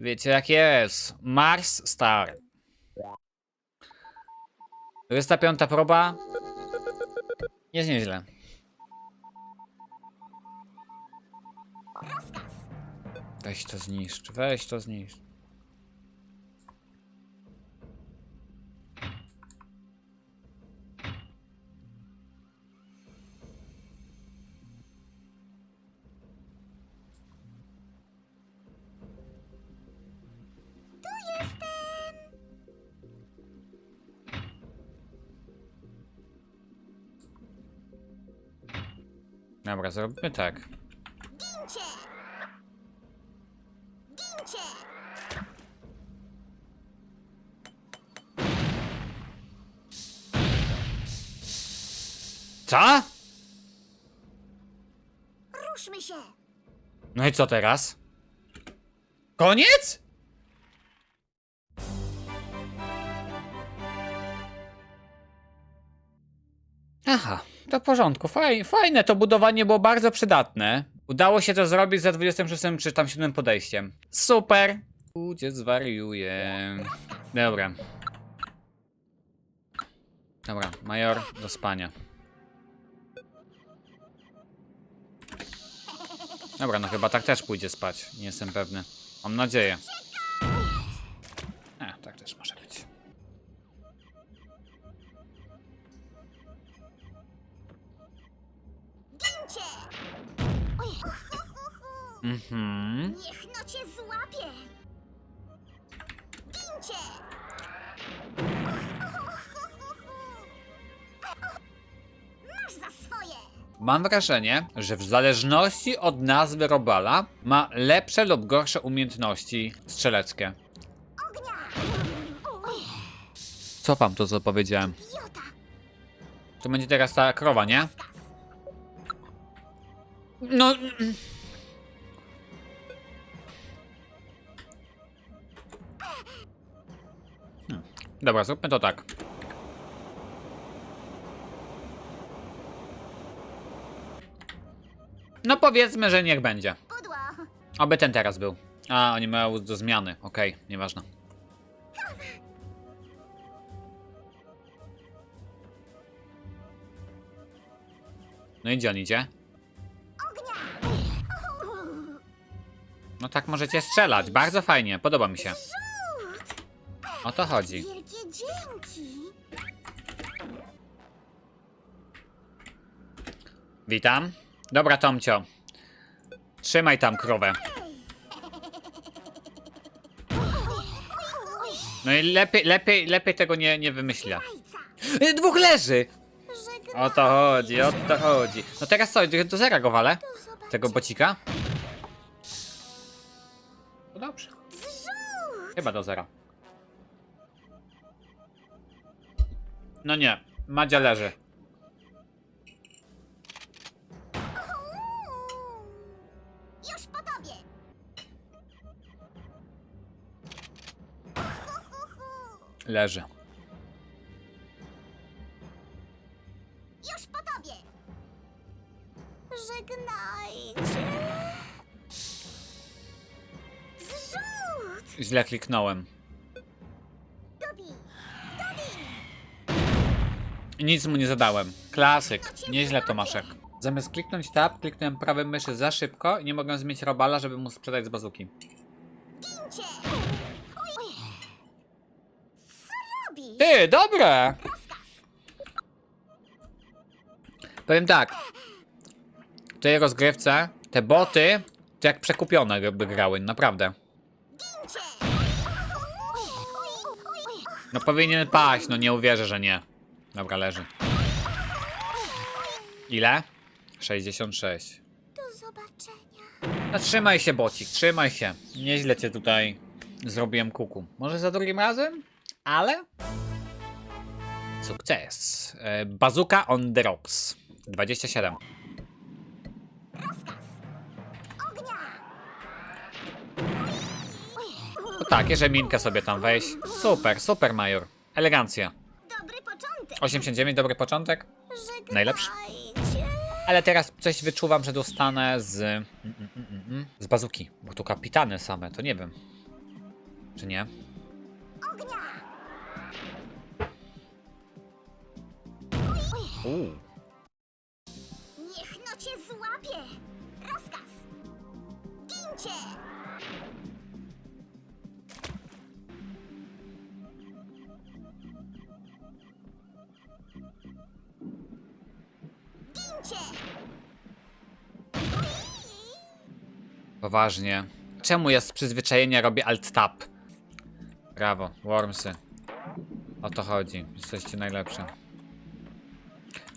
Wiecie jak jest. Mars Star. 25 próba. Jest nieźle. Weź to zniszcz, weź to zniszcz. Dobra, zrobimy tak. Co? Ruszmy się! No i co teraz? Koniec? Aha, w porządku. Faj, fajne, to budowanie było bardzo przydatne. Udało się to zrobić za 26 czy tam 7 podejściem. Super! Uciec zwariuje. Dobra. Dobra, major do spania. Dobra, no chyba tak też pójdzie spać. Nie jestem pewny. Mam nadzieję. Mam wrażenie, że w zależności od nazwy Robala ma lepsze lub gorsze umiejętności strzeleckie. Co wam to co powiedziałem? To będzie teraz ta krowa, nie? No. mm. Hmm. Dobra, zróbmy to tak. No powiedzmy, że niech będzie. Oby ten teraz był. A, oni mają do zmiany. Okej, nieważne. No i gdzie on idzie? No tak możecie strzelać. Bardzo fajnie, podoba mi się. O to chodzi. Witam. Dobra, Tomcio. Trzymaj tam krowę. No i lepiej, lepiej, lepiej tego nie, nie wymyśla. Y, Dwóch leży! O to chodzi, o to chodzi. No teraz co, do zera go walę? Tego bocika? No dobrze. Chyba do zera. No nie, Madzia leży. Leży. Już po tobie! Żegnajcie! Zrzut! Źle kliknąłem. Nic mu nie zadałem. Klasyk. Nieźle Tomaszek. Zamiast kliknąć tab, kliknąłem prawym myszy za szybko i nie mogłem zmienić robala, żeby mu sprzedać z bazuki. Gincie! Oj. Co robisz? Ty, dobre! Powiem tak. W tej rozgrywce te boty to jak przekupione by grały, naprawdę. No powinien paść, no nie uwierzę, że nie. Dobra, leży. Ile? 66. Do zobaczenia. No trzymaj się, bocik, trzymaj się. Nieźle cię tutaj zrobiłem kuku. Może za drugim razem? Ale... Sukces. E, Bazooka on the rocks. 27. Ognia! No tak, jeżeli minkę sobie tam wejść. Super, super, Major. Elegancja. Dobry początek! 89, dobry początek. Najlepszy. Ale teraz coś wyczuwam, że dostanę z... mm, mm, mm, Z bazuki. Bo tu kapitany same, to nie wiem. Czy nie? Ognia! Uuu. Niech no cię złapie! Rozkaz! Gincie! Gincie! Poważnie. Czemu ja z przyzwyczajenia robię alt-tab? Brawo, Wormsy. O to chodzi. Jesteście najlepsze.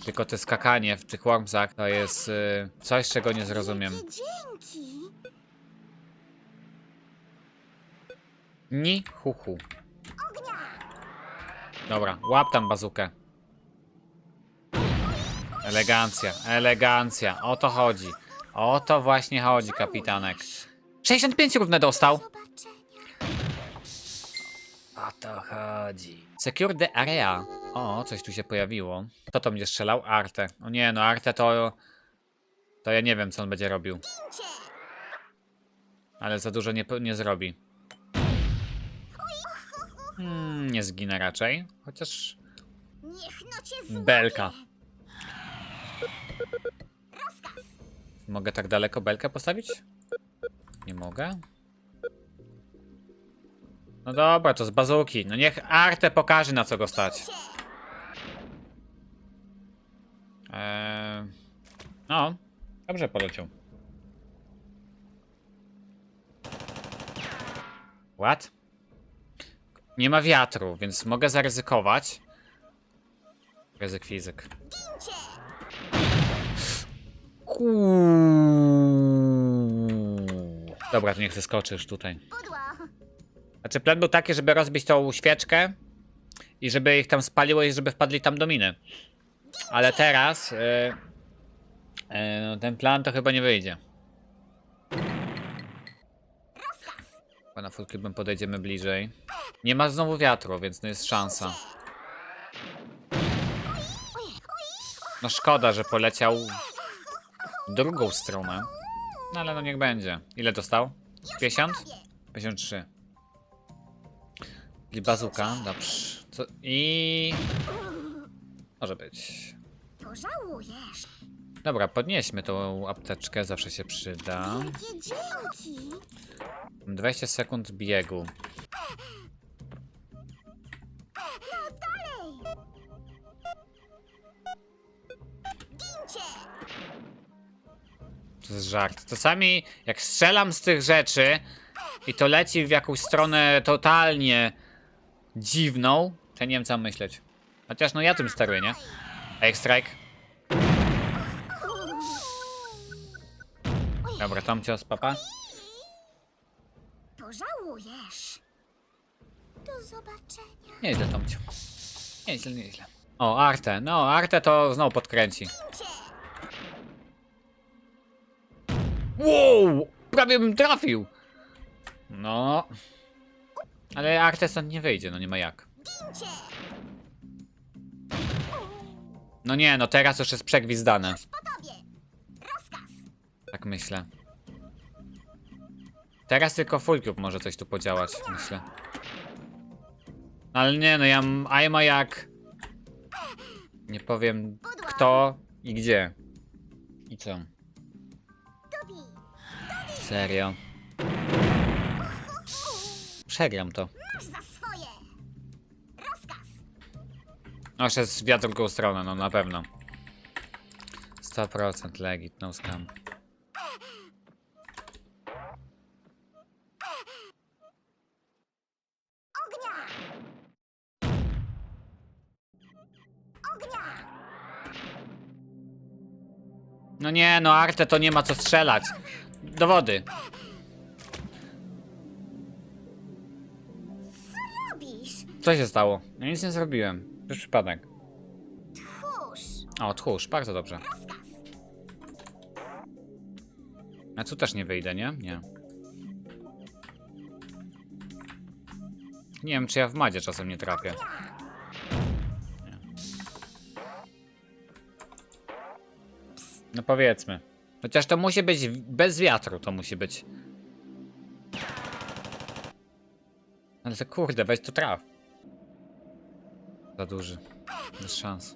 Tylko te skakanie w tych Wormsach to jest y, coś, czego nie zrozumiem. Dzięki! Ni hu hu. Ognia! Dobra, łap tam bazukę. Elegancja, elegancja. O to chodzi. O to właśnie chodzi, kapitanek. 65 równe dostał. Zobaczenia! O to chodzi. Secure the area. O, coś tu się pojawiło. Kto to mnie strzelał? Arte. O nie, no Arte to... To ja nie wiem, co on będzie robił. Ale za dużo nie, nie zrobi. Hmm, nie zginę raczej. Chociaż... No! Belka. Mogę tak daleko belkę postawić? Nie mogę? No dobra, to z bazuki. No niech Arte pokaże na co go stać. Gincie! Eee... No, dobrze poleciał. What? Nie ma wiatru, więc mogę zaryzykować. Ryzyk fizyk. Kuuu. Dobra, to niech zeskoczysz tutaj. Znaczy plan był taki, żeby rozbić tą świeczkę i żeby ich tam spaliło i żeby wpadli tam do miny. Ale teraz yy, yy, ten plan to chyba nie wyjdzie. Chyba na full cubem podejdziemy bliżej. Nie ma znowu wiatru, więc no jest szansa. No szkoda, że poleciał w drugą stronę. No ale no niech będzie. Ile dostał? 50? 53. I bazuka, dobrze. Co? I... Może być. Pożałujesz! Dobra, podnieśmy tą apteczkę, zawsze się przyda. Wielkie dzięki! 20 sekund biegu. No dalej! Gincie! To jest żart. Czasami jak strzelam z tych rzeczy i to leci w jakąś stronę totalnie dziwną, to nie wiem co mam myśleć. Chociaż no ja tym steruję, nie? Ej, strike. Dobra, tam cios, papa. Pożałujesz! Do zobaczenia! Nieźle, Tomciu. Nieźle, nieźle. O, Arte. No, Arte to znowu podkręci. Wow! Prawie bym trafił! No. Ale Arte stąd nie wyjdzie, no nie ma jak. No nie, no teraz już jest przegwizdane. Już po tobie! Rozkaz! Tak myślę. Teraz tylko full cube może coś tu podziałać, myślę. Ale nie, no ja m- I'm a jak... Nie powiem kto i gdzie. I co. Serio. Przegram to. Masz No, jeszcze z wiatr drugą stronę, no na pewno. 100% legit, no scam. No nie, no Arte to nie ma co strzelać. Do wody. Robisz! Co się stało? Ja nic nie zrobiłem. To przypadek. Tchórz! O, tchórz, bardzo dobrze. Rozkaz! A tu też nie wyjdę, nie? Nie. Nie wiem, czy ja w madzie czasem nie trafię. Nie. No powiedzmy. Chociaż to musi być bez wiatru, to musi być. Ale to kurde, weź to traf. Za duży. Bez szans.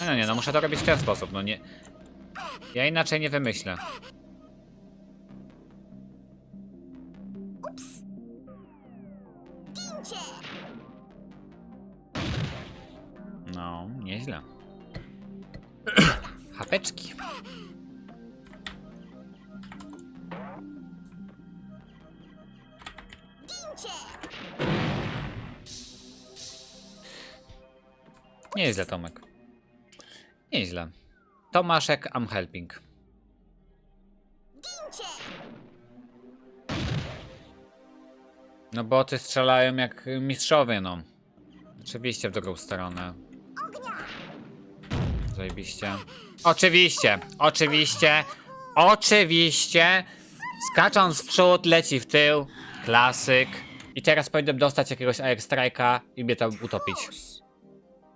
No, no nie, no muszę to robić w ten sposób, no nie... Ja inaczej nie wymyślę. No, nieźle. Chapeczki. Gincie! Nieźle, Tomek. Nieźle. Tomaszek, I'm helping. No boty strzelają jak mistrzowie, no. Oczywiście w drugą stronę. Zajebiście. Oczywiście, oczywiście, oczywiście. Skacząc w przód, leci w tył. Klasyk. I teraz powinienem dostać jakiegoś air strike'a i mnie tam utopić.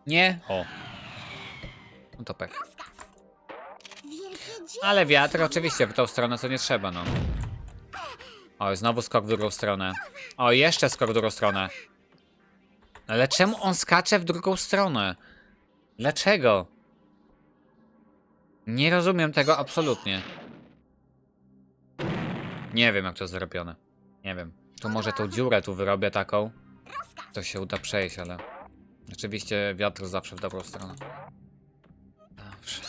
Nie? O. No to pech. Ale wiatr oczywiście w tą stronę co nie trzeba, no. O, znowu skok w drugą stronę. O, jeszcze skok w drugą stronę. Ale czemu on skacze w drugą stronę? Dlaczego? Nie rozumiem tego absolutnie. Nie wiem jak to zrobione. Nie wiem. Tu może tą dziurę tu wyrobię taką. To się uda przejść, ale... Oczywiście wiatr zawsze w dobrą stronę. Dobrze.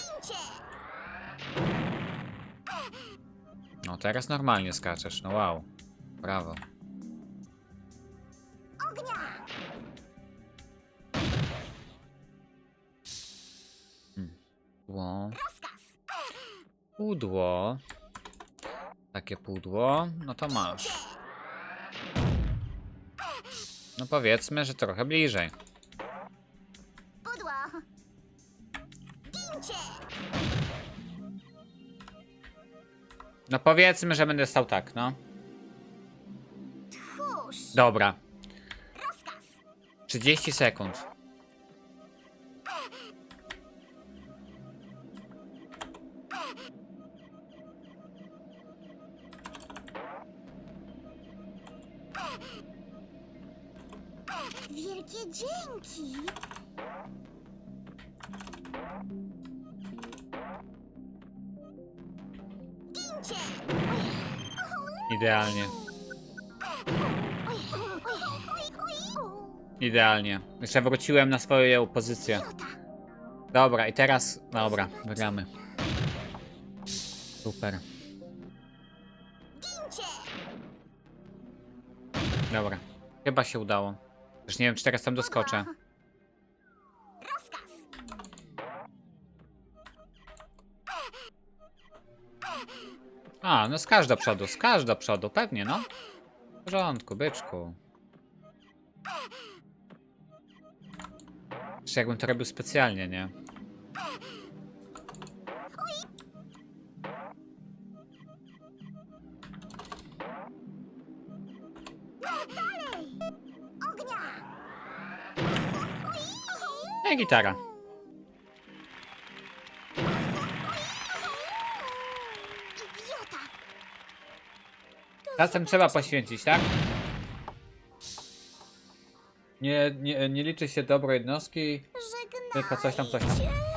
No teraz normalnie skaczesz, no wow. Brawo. Ognia! Pudło. Pudło. Takie pudło, no to masz. No powiedzmy, że trochę bliżej. No powiedzmy, że będę stał tak, no. Tchórz! Dobra. Rozkaz. 30 sekund. Wielkie dzięki! Idealnie. Idealnie. Jeszcze wróciłem na swoją pozycję. Dobra, i teraz... Dobra, wygramy. Super. Dobra. Chyba się udało. Już nie wiem, czy teraz tam doskoczę. A, no skacz do przodu, skacz do przodu, pewnie, no. W porządku, byczku. Jeszcze jakbym to robił specjalnie, nie? I gitara. Czasem trzeba poświęcić, tak? Nie, nie, nie liczy się dobro jednostki, tylko coś tam, coś tam.